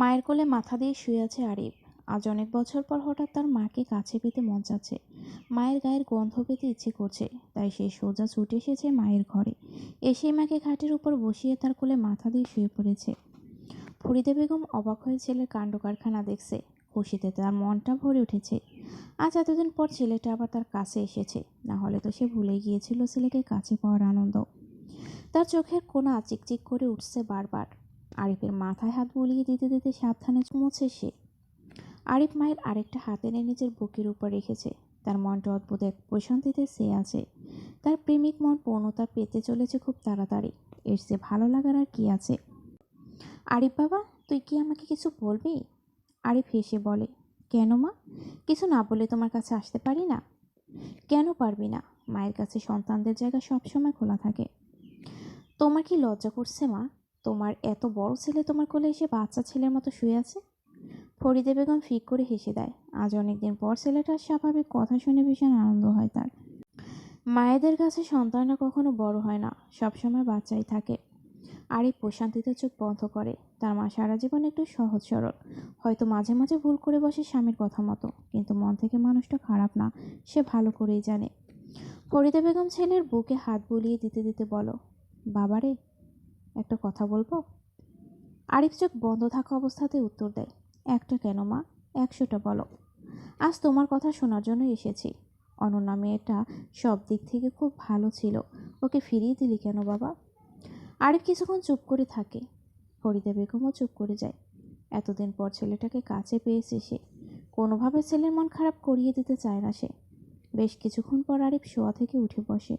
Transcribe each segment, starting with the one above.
মায়ের কোলে মাথা দিয়ে শুয়ে আছে আরিফ। আজ অনেক বছর পর হঠাৎ তার মাকে কাছে পেতে মন চাচ্ছে। মায়ের গায়ের গন্ধ পেতে ইচ্ছে করছে, তাই সে সোজা ছুটে এসেছে মায়ের ঘরে। এসেই মাকে খাটের উপর বসিয়ে তার কোলে মাথা দিয়ে শুয়ে পড়েছে। ফরিদে বেগম অবাক হয়ে ছেলের কাণ্ড কারখানা দেখছে। খুশিতে তার মনটা ভরে উঠেছে। আজ এতদিন পর ছেলেটা আবার তার কাছে এসেছে। না হলে তো সে ভুলে গিয়েছিল ছেলেকে কাছে পাওয়ার আনন্দ। তার চোখের কোনা চিকচিক করে উঠছে বারবার। আরিফের মাথায় হাত বুলিয়ে দিতে দিতে সাবধানে মুছে সে। আরিফ মায়ের আরেকটা হাত এনে নিজের বুকের উপর রেখেছে। তার মনটা অদ্ভুত এক প্রশান্তিতে সে আছে। তার প্রেমিক মন পূর্ণতা পেতে চলেছে খুব তাড়াতাড়ি। এর সে ভালো লাগার আর কি আছে? আরিফ বাবা, তুই কি আমাকে কিছু বলবি? আরিফ হেসে বলে, কেন মা? কিছু না বলে তোমার কাছে আসতে পারি না? কেন পারবি না? মায়ের কাছে সন্তানদের জায়গা সবসময় খোলা থাকে। তোমার কি লজ্জা করছে মা? তোমার এত বড় ছেলে তোমার কোলে এসে বাচ্চা ছেলের মতো শুয়ে আছে? ফরিদে বেগম ফিক করে হেসে দেয়। আজ অনেকদিন পর ছেলেটার স্বাভাবিক কথা শুনে ভীষণ আনন্দ হয় তার। মায়েদের কাছে সন্তানরা কখনো বড় হয় না, সবসময় বাচ্চাই থাকে। আর এই প্রশান্তিতে চোখ বন্ধ করে। তার মা সারা জীবন একটু সহজ সরল। হয়তো মাঝে মাঝে ভুল করে বসে স্বামীর কথা মতো, কিন্তু মন থেকে মানুষটা খারাপ না, সে ভালো করেই জানে। ফরিদা বেগম ছেলের বুকে হাত বুলিয়ে দিতে দিতে বলো, বাবারে একটা কথা বলব? আরিফ চোখ বন্ধ থাকা অবস্থাতে উত্তর দেয়, একটা কেন মা? একশোটা বলো। আজ তোমার কথা শোনার জন্য এসেছি। অনন্যা, মেয়েটা সব দিক থেকে খুব ভালো ছিল। ওকে ফিরিয়ে দিলি কেন বাবা? আরিফ কিছুক্ষণ চুপ করে থাকে। ফরিদা বেগমও চুপ করে যায়। এতদিন পর ছেলেটাকে কাছে পেয়েছে সে। কোনোভাবে ছেলের মন খারাপ করিয়ে দিতে চায় না সে। বেশ কিছুক্ষণ পর আরিফ শোয়া থেকে উঠে বসে।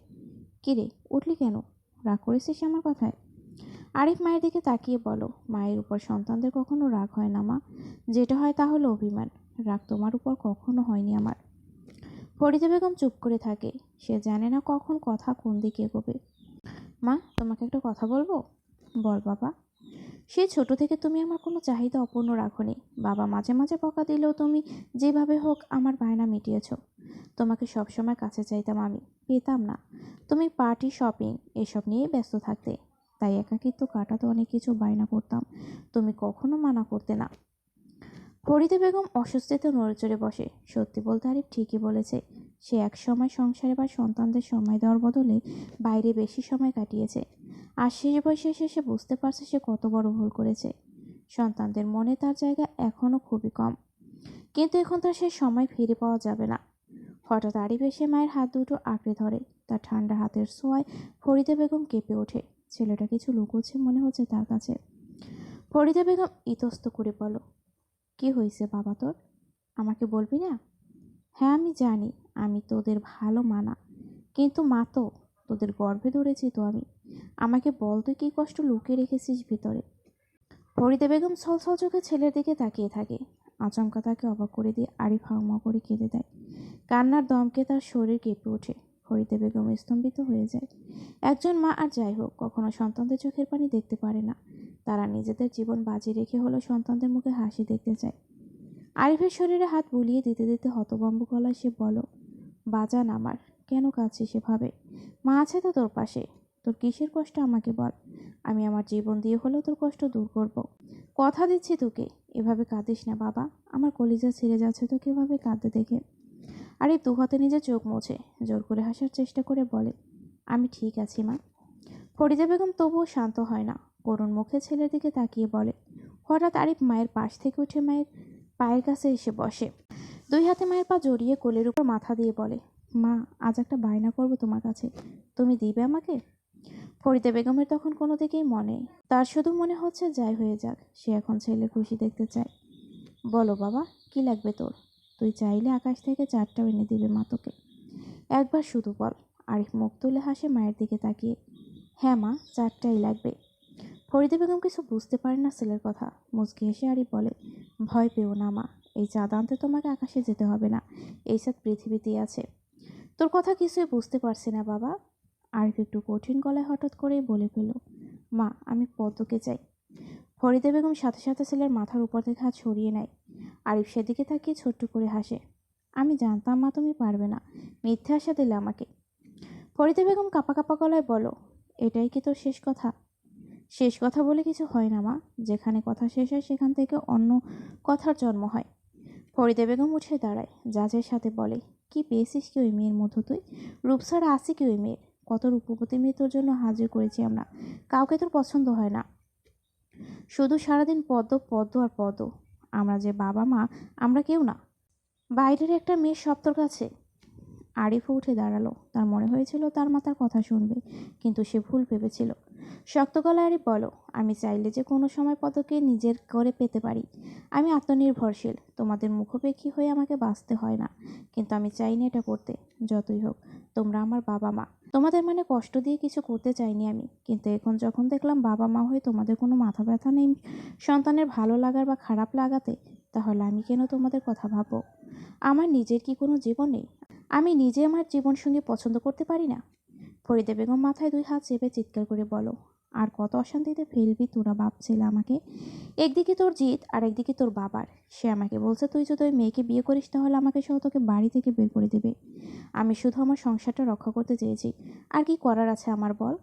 কিরে, উঠলি কেন? রাগ করেছিস আমার কথায়? আরিফ মায়ের দিকে তাকিয়ে বলো, মায়ের উপর সন্তানদের কখনো রাগ হয় না, মা। যেটা হয় তা হলো অভিমান। রাগ তোমার উপর কখনো হয়নি আমার। ফরিদা বেগম চুপ করে থাকে। সে জানে না কখন কথা কোন দিকে এগোবে। মা, তোমাকে একটা কথা বলব? বল বাবা। সে ছোট থেকে তুমি আমার কোনো চাহিদা অপূর্ণ রাখোনি। বাবা মাঝে মাঝে বকা দিলেও তুমি যেভাবে হোক আমার বায়না মিটিয়েছ। তোমাকে সবসময় কাছে চাইতাম আমি। পেতাম না। তুমি পার্টি, শপিং, এসব নিয়েই ব্যস্ত থাকতে। তাই একাকিত্ব কাটাতে অনেক কিছু বায়না করতাম। তুমি কখনো মানা করতে না। ফরিদে বেগম অস্বস্তিতে নড়েচড়ে বসে। সত্যি বলতে আরিফ ঠিকই বলেছে, সে এক সময় সংসারে বা সন্তানদের সময় দেওয়ার বদলে বাইরে বেশি সময় কাটিয়েছে। আর শেষ বয়সে এসে সে বুঝতে পারছে সে কত বড় ভুল করেছে। সন্তানদের মনে তার জায়গা এখনও খুবই কম। কিন্তু এখন তার সে সময় ফিরে পাওয়া যাবে না। হঠাৎ আরিফ এসে মায়ের হাত দুটো আঁকড়ে ধরে। তার ঠান্ডা হাতের ছোঁয়ায় ফরিদা বেগম কেঁপে ওঠে। ছেলেটা কিছু লুকোচ্ছে মনে হচ্ছে তার কাছে। ফরিদা বেগম ইতস্ত করে বলো কি হয়েছে বাবা তোর? আমাকে বলবি না? হ্যাঁ আমি জানি, আমি তোদের ভালো মানা, কিন্তু মা তো, তোদের গর্ভে ধরেছি তো আমি। আমাকে বল তুই কী কষ্ট লুকিয়ে রেখেছিস ভিতরে? ফরিদা বেগম ছলছল চোখে ছেলের দিকে তাকিয়ে থাকে। আচমকা তাকে অবাক করে দিয়ে আরিফ হাউমা করে কেঁদে দেয়। কান্নার দমকে তার শরীর কেঁপে ওঠে। ফরিদা বেগম স্তম্ভিত হয়ে যায়। একজন মা আর যাই হোক, কখনো সন্তানদের চোখের পানি দেখতে পারে না। তারা নিজেদের জীবন বাজি রেখে হলেও সন্তানদের মুখে হাসি দেখতে চায়। আরিফের শরীরে হাত বুলিয়ে দিতে দিতে হতবম্ব গলায় সে বলো, বাজান আমার, কেন কাঁদছিস সেভাবে মা আছে তো তোর পাশে। তোর কিসের কষ্ট আমাকে বল? আমি আমার জীবন দিয়ে হলেও তোর কষ্ট দূর করব। কথা দিচ্ছি তোকে। এভাবে কাঁদিস না বাবা। আমার কলিজা ছিঁড়ে যাচ্ছে তোকে এভাবে কাঁদতে দেখে। আরে দু হাতে নিজে চোখ মোছে, জোর করে হাসার চেষ্টা করে বলে, আমি ঠিক আছি, মা। ফরিদা বেগম তবুও শান্ত হয় না। করুণ মুখে ছেলের দিকে তাকিয়ে বলে, হঠাৎ আরিফ মায়ের পাশ থেকে উঠে মায়ের পায়ের কাছে এসে বসে। দুই হাতে মায়ের পা জড়িয়ে কোলের উপর মাথা দিয়ে বলে, মা, আজ একটা বায়না করব তোমার কাছে। তুমি দিবে আমাকে? ফরিদা বেগমের তখন কোনো দিকেই মনে তার শুধু মনে হচ্ছে, যাই হয়ে যাক, সে এখন ছেলে খুশি দেখতে চায়। বলো বাবা, কি লাগবে তোর? তুই চাইলে আকাশ থেকে চারটাও এনে দিবে মা তোকে। একবার শুধু বল, আরিফ মুখ তুলে হাসে মায়ের দিকে তাকিয়ে। হ্যাঁ মা চারটাই লাগবে। ফরিদা বেগম কিছু বুঝতে পারে না ছেলের কথা। মুচকি হেসে আরিফ বলে, ভয় পেও না মা, এই চাঁদ আনতে তোমাকে আকাশে যেতে হবে না, এই চাঁদ পৃথিবীতেই আছে। তোর কথা কিছুই বুঝতে পারছি না বাবা। আরিফ একটু কঠিন গলায় হঠাৎ করেই বলে ফেলল, মা, আমি পদ্মকে চাই। ফরিদা বেগম সাথে সাথে ছেলের মাথার উপর থেকে হাত সরিয়ে নেয়। আরিফ সেদিকে তাকিয়ে ছোট্ট করে হাসে। আমি জানতাম মা তুমি পারবে না। মিথ্যে আশা দিলে আমাকে। ফরিদা বেগম কাপা কাপা গলায় বলো এটাই কি তোর শেষ কথা? শেষ কথা বলে কিছু হয় না মা। যেখানে কথা শেষ হয় সেখান থেকে অন্য কথার জন্ম হয়। ফরিদা বেগম উঠে দাঁড়ায়। জাজের সাথে বলে, কি পেয়েছিস কি ওই মেয়ের মতো তুই? রূপসারা আছে কি ওই মেয়ের কত রূপবতী মেয়ে তোর জন্য হাজির করেছি আমরা। কাউকে তোর পছন্দ হয় না। শুধু সারাদিন পদ্ম পদ্ম আর পদ্ম। আমরা যে বাবা মা আমরা কেউ না। বাইরের একটা মেয়ের সব তোর কাছে। আরিফও উঠে দাঁড়াল। তার মনে হয়েছিল তার মাতার কথা শুনবে, কিন্তু সে ভুল ভেবেছিল। শক্ত গলায় আরিফ বলো, আমি চাইলে যে কোনো সময় পদকে নিজের করে পেতে পারি। আমি আত্মনির্ভরশীল, তোমাদের মুখোপেক্ষী হয়ে আমাকে বাঁচতে হয় না, কিন্তু আমি চাইনি এটা করতে, যতই হোক। তোমরা আমার বাবা মা। তোমাদের মানে কষ্ট দিয়ে কিছু করতে চাইনি আমি, কিন্তু এখন যখন দেখলাম বাবা মা হয়ে তোমাদের কোনো মাথা ব্যথা নেই, সন্তানের ভালো লাগার বা খারাপ লাগাতে তাহলে আমি কেন তোমাদের কথা ভাবো আমার নিজের কি কোনো জীবন নেই? আমি নিজে আমার জীবনসঙ্গী পছন্দ করতে পারি না? ফরিদা বেগম মাথায় দুই হাত চেপে চিৎকার করে বলো আর কত অশান্তিতে ফেলবি তোরা বাপ ছেলে আমাকে? একদিকে তোর জিত আর একদিকে তোর বাবার। সে আমাকে বলছে, তুই যদি ওই মেয়েকে বিয়ে করিস তাহলে আমাকে সহ তোকে বাড়ি থেকে বের করে দেবে। আমি শুধু আমার সংসারটা রক্ষা করতে চেয়েছি। আর কি করার আছে আমার বল?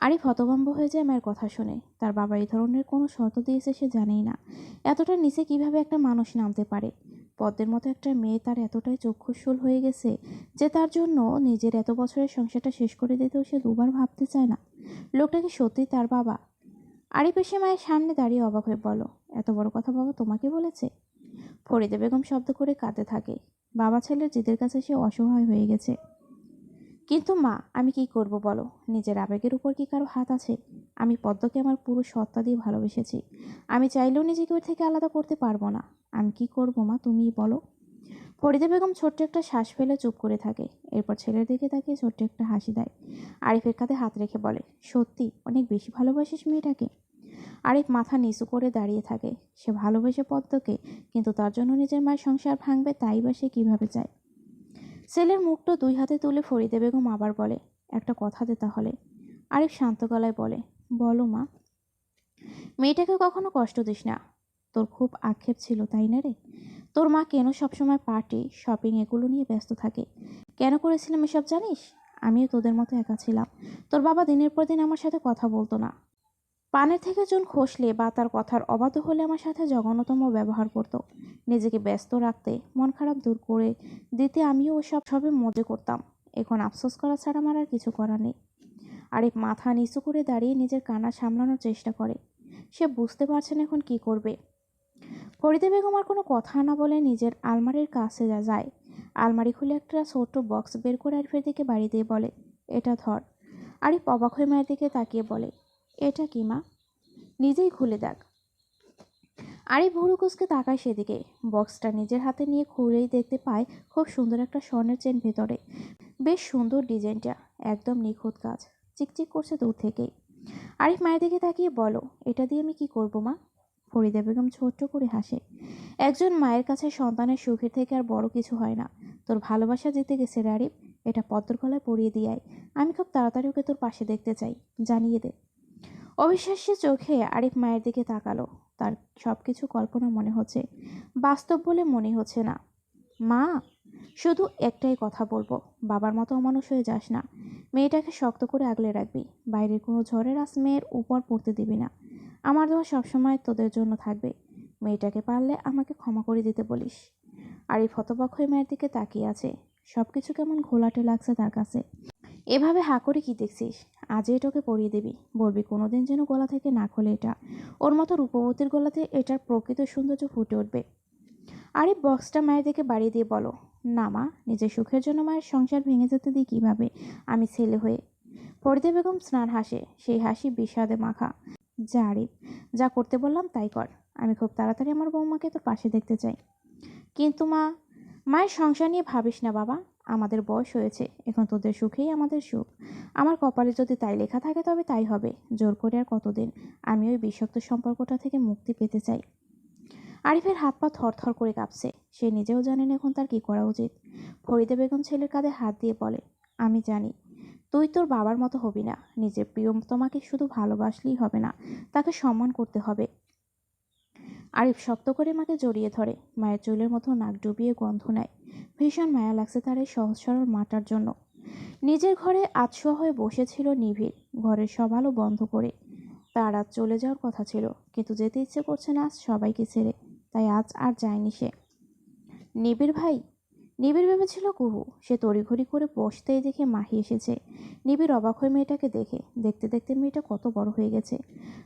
আরিফ হতভম্ব হয়ে যায় মায়ের কথা শুনে। তার বাবা এই ধরনের কোনো শর্ত দিয়েছে সে জানেই না। এতটা নিচে কীভাবে একটা মানুষ নামতে পারে? পদ্মের মতো একটা মেয়ে তার এতটাই চক্ষুশূল হয়ে গেছে যে তার জন্য নিজের এত বছরের সংসারটা শেষ করে দিতেও সে দুবার ভাবতে চায় না। লোকটা কি সত্যিই তার বাবা? আরিফ এসে মায়ের সামনে দাঁড়িয়ে অবাক হয়ে বলো এত বড় কথা বাবা তোমাকে বলেছে? ফরিদা বেগম শব্দ করে কাঁদতে থাকে। বাবা ছেলের জিদের কাছে সে অসহায় হয়ে গেছে। কিন্তু মা, আমি কি করব বলো? নিজের আবেগের উপর কি কারও হাত আছে? আমি পদ্মকে আমার পুরো সত্তা দিয়ে ভালোবেসেছি। আমি চাইলেও নিজেকে ওর থেকে আলাদা করতে পারব না। আমি কি করব মা, তুমিই বলো। ফরিদা বেগম ছোট্ট একটা শ্বাস ফেলে চুপ করে থাকে। এরপর ছেলের দিকে তাকিয়ে ছোট্ট একটা হাসি দেয়। আরিফের কাঁধে হাত রেখে বলে, সত্যি, অনেক বেশি ভালোবাসিস মেয়েটাকে? আরিফ মাথা নিচু করে দাঁড়িয়ে থাকে। সে ভালোবেসে পদ্মকে, কিন্তু তার জন্য নিজের মায়ের সংসার ভাঙবে তাই বা সে কীভাবে চায়? ছেলের মুখটা দুই হাতে তুলে ফরিদে বেগম আবার বলে, একটা কথা দে তাহলে। আরিফ শান্ত গলায় বলে, বলো মা। মেয়েটাকে কখনো কষ্ট দিস না। তোর খুব আক্ষেপ ছিল, তাই না রে? তোর মা কেন সবসময় পার্টি শপিং এগুলো নিয়ে ব্যস্ত থাকে? কেন করেছিলাম এসব জানিস? আমিও তোদের মতো একা ছিলাম। তোর বাবা দিনের পর দিন আমার সাথে কথা বলতো না। পানের থেকে চুন খসলে বা তার কথার অবাধ্য হলে আমার সাথে জঘন্যতম ব্যবহার করত। নিজেকে ব্যস্ত রাখতে, মন খারাপ দূর করে দিতে আমিও ওসব সবে মজে করতাম। এখন আফসোস করা ছাড়া আমার আর কিছু করার নেই। আরিফ মাথা নিচু করে দাঁড়িয়ে নিজের কান্না সামলানোর চেষ্টা করে। সে বুঝতে পারছে না এখন কি করবে। ফরিদা বেগম আর কোনো কথা না বলে নিজের আলমারির কাছে যা যায়। আলমারি খুলে একটা ছোট্ট বক্স বের করে আরিফের দিকে বাড়ি দিয়ে বলে, এটা ধর। আরিফ অবাক হয়ে মায়ের দিকে তাকিয়ে বলে এটা কি, মা? নিজেই খুলে দেখ। আরিফ ভুরু কুচকে তাকায় সেদিকে। বক্সটা নিজের হাতে নিয়ে খুঁড়েই দেখতে পায় খুব সুন্দর একটা স্বর্ণের চেন ভেতরে। বেশ সুন্দর ডিজাইনটা, একদম নিখুঁত কাজ। চিকচিক করছে দূর থেকেই। আরিফ মায়ের দিকে তাকিয়ে বলো, এটা দিয়ে আমি কি করব, মা? ফরিদা বেগম ছোট্ট করে হাসে। একজন মায়ের কাছে সন্তানের সুখের থেকে আর বড় কিছু হয় না। তোর ভালোবাসা জিতে গেছে রে আরিফ, এটা পদ্মর গলায় পরিয়ে দিয়ে আয়। আমি খুব তাড়াতাড়ি ওকে তোর পাশে দেখতে চাই। জানিয়ে দে। অবিশ্বাস্য চোখে আরিফ মায়ের দিকে তাকালো। তার সব কিছু কল্পনা মনে হচ্ছে, বাস্তব বলে মনে হচ্ছে না। মা, শুধু একটাই কথা বলব, বাবার মতো অমানুষ হয়ে যাস না। মেয়েটাকে শক্ত করে আগলে রাখবি। বাইরের কোনো ঝড়ের আস মেয়ের উপর পড়তে দিবি না। আমার দোয়া সবসময় তোদের জন্য থাকবে। মেয়েটাকে পারলে আমাকে ক্ষমা করে দিতে বলিস। আরিফ হতবাক হয়ে মায়ের দিকে তাকিয়ে আছে। সব কিছু কেমন ঘোলাটে লাগছে তার কাছে। এভাবে হা করে কি দেখছিস? আজই এটাকে পরিয়ে দিবি। বলবি, কোনোদিন যেন গলা থেকে না খোলে এটা। ওর মতো রূপবতীর গলাতে এটার প্রকৃত সৌন্দর্য ফুটে উঠবে। আরে, বক্সটা মায়ের দিকে বাড়িয়ে দিয়ে বলো, না মা, নিজের সুখের জন্য মায়ের সংসার ভেঙে যেতে দিই কীভাবে? আমি ছেলে হয়ে। ফরিদা বেগম স্নান হাসে, সেই হাসি বিষাদে মাখা। যা আরিফ যা করতে বললাম তাই কর। আমি খুব তাড়াতাড়ি আমার বৌমাকে তোর পাশে দেখতে চাই। কিন্তু মা, মায়ের সংসার নিয়ে ভাবিস না বাবা। আমাদের বয়স হয়েছে, এখন তোদের সুখেই আমাদের সুখ। আমার কপালে যদি তাই লেখা থাকে তবে তাই হবে, জোর করে আর কতদিন? আমি ওই বিষাক্ত সম্পর্কটা থেকে মুক্তি পেতে চাই। আরিফের হাত পা থরথর করে কাঁপছে, সে নিজেও জানেন এখন তার কী করা উচিত। ফরিদা বেগম ছেলের কাঁধে হাত দিয়ে বলে, আমি জানি, তুই তোর বাবার মতো হবি না, নিজের প্রিয় তোমাকে শুধু ভালোবাসলেই হবে না, তাকে সম্মান করতে হবে। আরিফ শক্ত করে মাকে জড়িয়ে ধরে, মায়ের চুলের মতো নাক ডুবিয়ে গন্ধ নেয়। ভীষণ মায়া লাগছে তার এই সহজ সরল মাটার জন্য। নিজের ঘরে আতশোয়া হয়ে বসেছিল নিবিড়, ঘরের সব আলো বন্ধ করে। তার আজ চলে যাওয়ার কথা ছিল, কিন্তু যেতে ইচ্ছে করছে না আজ সবাইকে ছেড়ে, তাই আজ আর যায়নি সে। নিবিড় ভাই? নিবিড় ভেবেছিল কুহু, সে তড়িঘড়ি করে বসতেই দেখে মাহি এসেছে। নিবিড় অবাক হয়ে মেয়েটাকে দেখে, দেখতে দেখতে মেয়েটা কত বড় হয়ে গেছে।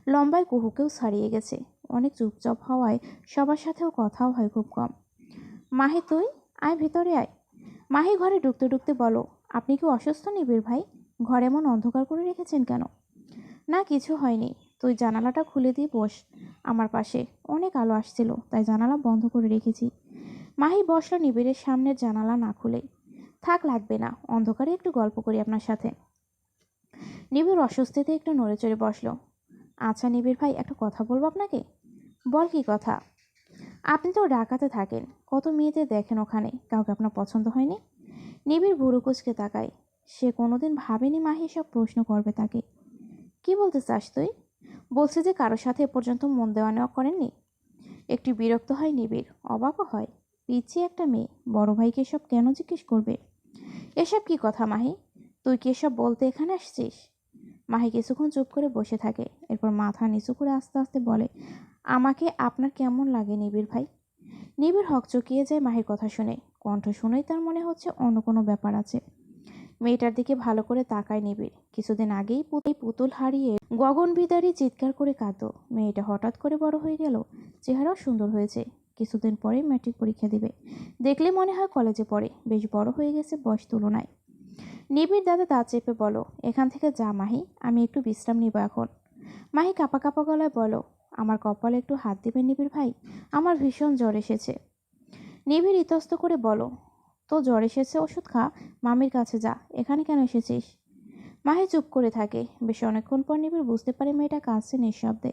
লম্বায় কুহুকেও ছাড়িয়ে গেছে, অনেক চুপচাপ হওয়ায় সবার সাথেও কথাও হয় খুব কম। মাহি, তুই? আয় ভিতরে আয়। মাহি ঘরে ঢুকতে ঢুকতে বলো, আপনি কি অসুস্থ নিবিড় ভাই? ঘরে এমন অন্ধকার করে রেখেছেন কেন? না, কিছু হয়নি। তুই জানালাটা খুলে দিয়ে বস। আমার পাশে অনেক আলো আসছিল, তাই জানালা বন্ধ করে রেখেছি। মাহি বসল নিবিড়ের সামনের জানালা না খুলেই থাক, লাগবে না। অন্ধকারে একটু গল্প করি আপনার সাথে। নিবিড় অস্বস্তিতে একটু নড়ে চড়ে বসল। আচ্ছা নিবিড় ভাই, একটা কথা বলব আপনাকে? বল কি কথা? আপনি তো ঢাকাতে থাকেন। কত মেয়েদের দেখেন ওখানে? কাউকে আপনার পছন্দ হয়নি? নিবিড় বুড়ো কুচকে তাকায়। সে কোনোদিন ভাবেনি মাহি সব প্রশ্ন করবে তাকে। কি বলতে চাস তুই? বলছে যে কারোর সাথে এ পর্যন্ত মন দেওয়া নেওয়া করেননি। একটু বিরক্ত হয় নিবিড়, অবাকও হয়। পিছিয়ে একটা মেয়ে, বড় ভাইকে সব কেন জিজ্ঞেস করবে? এসব কি কথা মাহি? তুই কি এসব বলতে এখানে আসছিস? মাহি কিছুক্ষণ চুপ করে বসে থাকে, এরপর মাথা নিচু করে আস্তে আস্তে বলে আমাকে আপনার কেমন লাগে নিবিড় ভাই? নিবিড় হক চকিয়ে যায় মাহির কথা শুনে। কণ্ঠ শুনেই তার মনে হচ্ছে অন্য কোনো ব্যাপার আছে। মেয়েটার দিকে ভালো করে তাকায় নিবিড়। কিছুদিন আগেই পুতুল পুতুল হারিয়ে গগন বিদারি চিৎকার করে কাঁদো মেয়েটা হঠাৎ করে বড় হয়ে গেল। চেহারাও সুন্দর হয়েছে। কিছুদিন পরেই ম্যাট্রিক পরীক্ষা দিবে। দেখলে মনে হয় কলেজে পড়ে। বেশ বড় হয়ে গেছে বয়স তুলনায়। নিবিড় দাদা দাঁত চেপে বলো, এখান থেকে যা মাহি, আমি একটু বিশ্রাম নিব এখন। মাহি কাপা কাপা গলায় বলো আমার কপালে একটু হাত দিবেন নিবিড় ভাই? আমার ভীষণ জ্বর এসেছে। নিবিড় ইতস্ত করে বলো, তো জ্বর এসেছে, ওষুধ খা, মামির কাছে যা, এখানে কেন এসেছিস? মাহি চুপ করে থাকে। বেশ অনেকক্ষণ পর নিবিড় বুঝতে পারে মেয়েটা কাঁদছে নিঃশব্দে।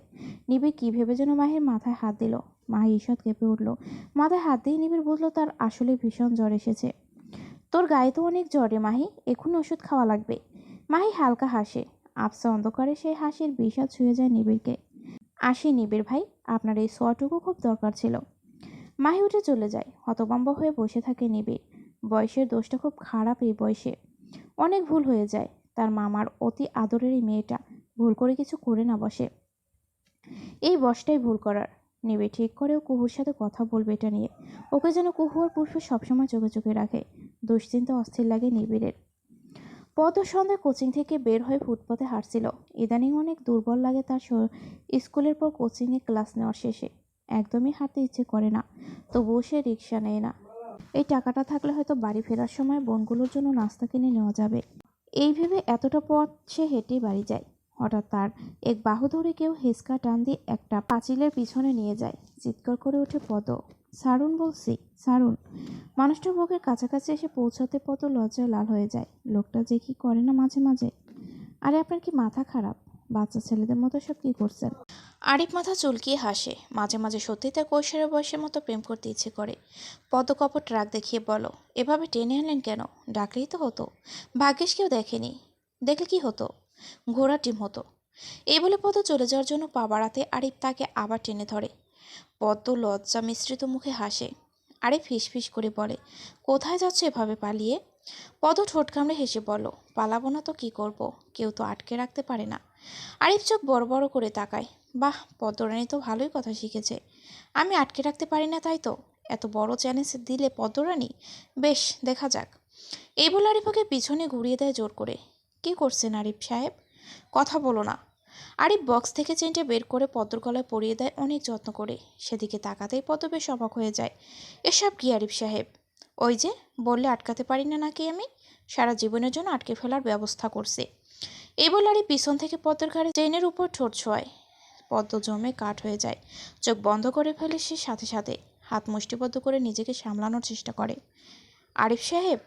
নিবিড় কী ভেবে যেন মাহির মাথায় হাত দিল। মাহি ঈষৎ কেঁপে উঠল। মাথায় হাত দিয়ে নিবিড় বুঝলো তার আসলে ভীষণ জ্বর এসেছে। তোর গায়ে তো অনেক জ্বরে মাহি, এখন ওষুধ খাওয়া লাগবে। মাহি হালকা হাসে। আবসা অন্ধকারে সেই হাসির বিষাদ ছুঁয়ে যায় নিবিড়কে। আসি নিবিড় ভাই, আপনার এই সোয়াটুকু খুব দরকার ছিল। মাহি উঠে চলে যায় হতবম্ব হয়ে বসে থাকে নিবিড়। বয়সের দোষটা খুব খারাপ এই বয়সে। অনেক ভুল হয়ে যায়, তার মামার অতি আদরের এই মেয়েটা, ভুল করে কিছু করে না বসে। এই বসটাই ভুল করার। নেবে ঠিক করেও কুহুর সাথে কথা বলবে এটা নিয়ে। ওকে যেন কুহু আর পুষ্প সবসময় চোখে চোখে রাখে। দুশ্চিন্তা অস্থির লাগে নিবিড়ের। পদ সন্ধ্যায় কোচিং থেকে বের হয়ে ফুটপথে হাঁটছিল। ইদানিং অনেক দুর্বল লাগে তার স্কুলের পর কোচিংয়ে ক্লাস নেওয়ার শেষে। একদমই হাঁটতে ইচ্ছে করে না। তবুও সে রিক্সা নেয় না। এই টাকাটা থাকলে হয়তো বাড়ি ফেরার সময় বোনগুলোর জন্য নাস্তা কিনে নেওয়া যাবে। এই ভেবে এতটা পথ সে হেঁটেই বাড়ি যায়। হঠাৎ তার এক বাহু ধরে কেউ হেসকা টান দিয়ে একটা পাঁচিলের পিছনে নিয়ে যায়। চিৎকার করে ওঠে পদ। সারুন বলছি, সারুন। মানুষটা বুকের কাছাকাছি এসে পৌঁছাতে পদ লজ্জায় লাল হয়ে যায়। লোকটা যে কি করে না মাঝে মাঝে? আরে আপনার কি মাথা খারাপ? বাচ্চা ছেলেদের মতো সব কি করছেন? আরিফ মাথা চুলকিয়ে হাসে। মাঝে মাঝে সত্যি তার কৈশোরের বয়সের মতো প্রেম করতে ইচ্ছে করে। পদকপট রাগ দেখিয়ে বলো, এভাবে টেনে আনলেন কেন? ডাকলেই তো হতো। ভাগ্যেশ কেউ দেখেনি। দেখলে কি হতো? ঘোড়া টিম হতো। এই বলে পদ চলে যাওয়ার জন্য পা বাড়াতে আরিফ তাকে আবার টেনে ধরে। পদ্ম লজ্জা মিশ্রিত মুখে হাসে। আরে ফিস করে বলে, কোথায় যাচ্ছ এভাবে পালিয়ে? পদ ঠোঁট কামড়ে হেসে বলো পালাবো না তো কি করব? কেউ তো আটকে রাখতে পারে না। আরিফ চোখ বড় বড় করে তাকায়। বাহ, পদ্মরানী তো ভালোই কথা শিখেছে। আমি আটকে রাখতে পারি না তাই তো? এত বড় চ্যালেঞ্জ দিলে পদ্মরানী? বেশ, দেখা যাক। এই বলে আরিফ ওকে পিছনে ঘুরিয়ে দেয় জোর করে। কি করছেন আরিফ সাহেব? কথা বলো না। আরিফ বক্স থেকে চেনটা বের করে পদ্মর গলায় পরিয়ে দেয়, অনেক যত্ন করে। সেদিকে তাকাতেই পদ্ম বেশ অবাক হয়ে যায়। এসব কি আরিফ সাহেব? ওই যে, বললে আটকাতে পারি না নাকি আমি? সারা জীবনের জন্য আটকে ফেলার ব্যবস্থা করছে। এই বলে আরিফ পিছন থেকে পদ্মের ঘাড়ে চেনের উপর ঠোঁট ছোঁয় পদ্ম জমে কাঠ হয়ে যায়। চোখ বন্ধ করে ফেলে সে সাথে সাথে। হাত মুষ্টিবদ্ধ করে নিজেকে সামলানোর চেষ্টা করে। আরিফ সাহেব?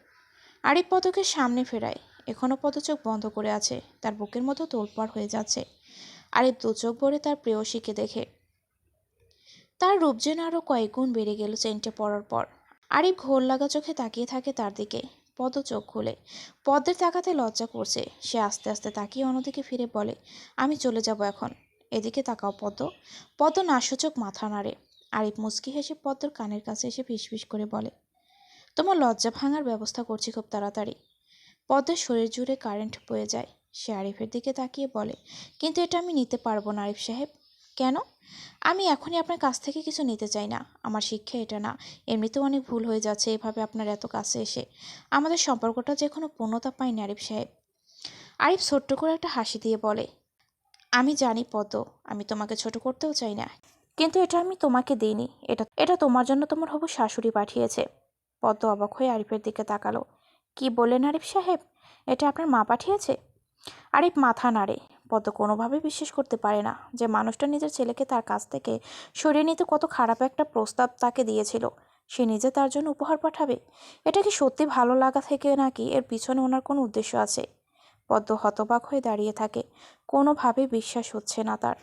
আরিফ পদকে সামনে ফেরায়। এখনও পদ চোখ বন্ধ করে আছে। তার বুকের মতো তোলপাড় হয়ে যাচ্ছে। আরিফ দু চোখ ভরে তার প্রেয়সীকে দেখে। তার রূপ যেন আরও কয়েক গুণ বেড়ে গেল চেনটে পড়ার পর। আরিফ ঘোর লাগা চোখে তাকিয়ে থাকে তার দিকে। পদ চোখ খুলে। পদ্মের তাকাতে লজ্জা করছে। সে আস্তে আস্তে তাকিয়ে অন্যদিকে ফিরে বলে, আমি চলে যাব এখন। এদিকে তাকাও পদ্ম। পদ্ম নাসূচক মাথা নাড়ে। আরিফ মুচকি হেসে পদ্মর কানের কাছে এসে ফিসফিস করে বলে, তোমার লজ্জা ভাঙার ব্যবস্থা করছি খুব তাড়াতাড়ি। পদ্মের শরীর জুড়ে কারেন্ট বয়ে যায়। সে আরিফের দিকে তাকিয়ে বলে, কিন্তু এটা আমি নিতে পারব না আরিফ সাহেব। কেন? আমি এখনই আপনার কাছ থেকে কিছু নিতে চাই না। আমার শিক্ষা এটা না। এমনিতেও অনেক ভুল হয়ে যাচ্ছে এভাবে আপনার এত কাছে এসে। আমাদের সম্পর্কটা যে কোনো পূর্ণতা পায়নি আরিফ সাহেব। আরিফ ছোট্ট করে একটা হাসি দিয়ে বলে, আমি জানি পদ্ম, আমি তোমাকে ছোট করতেও চাই না। কিন্তু এটা আমি তোমাকে দিইনি। এটা এটা তোমার জন্য তোমার হবু শাশুড়ি পাঠিয়েছে। পদ্ম অবাক হয়ে আরিফের দিকে তাকালো। কি বললেন আরিফ সাহেব? এটা আপনার মা পাঠিয়েছে? আরিফ মাথা নাড়ে। পদ্ম কোনোভাবেই বিশ্বাস করতে পারে না যে মানুষটা নিজের ছেলেকে তার কাছ থেকে সরিয়ে নিতে কত খারাপ একটা প্রস্তাব তাকে দিয়েছিল। সে নিজে তার জন্য উপহার পাঠাবে? এটা কি সত্যি ভালো লাগা থেকে নাকি এর পিছনে ওনার কোনো উদ্দেশ্য আছে? পদ্ম হতবাক হয়ে দাঁড়িয়ে থাকে। কোনোভাবে বিশ্বাস হচ্ছে না তার।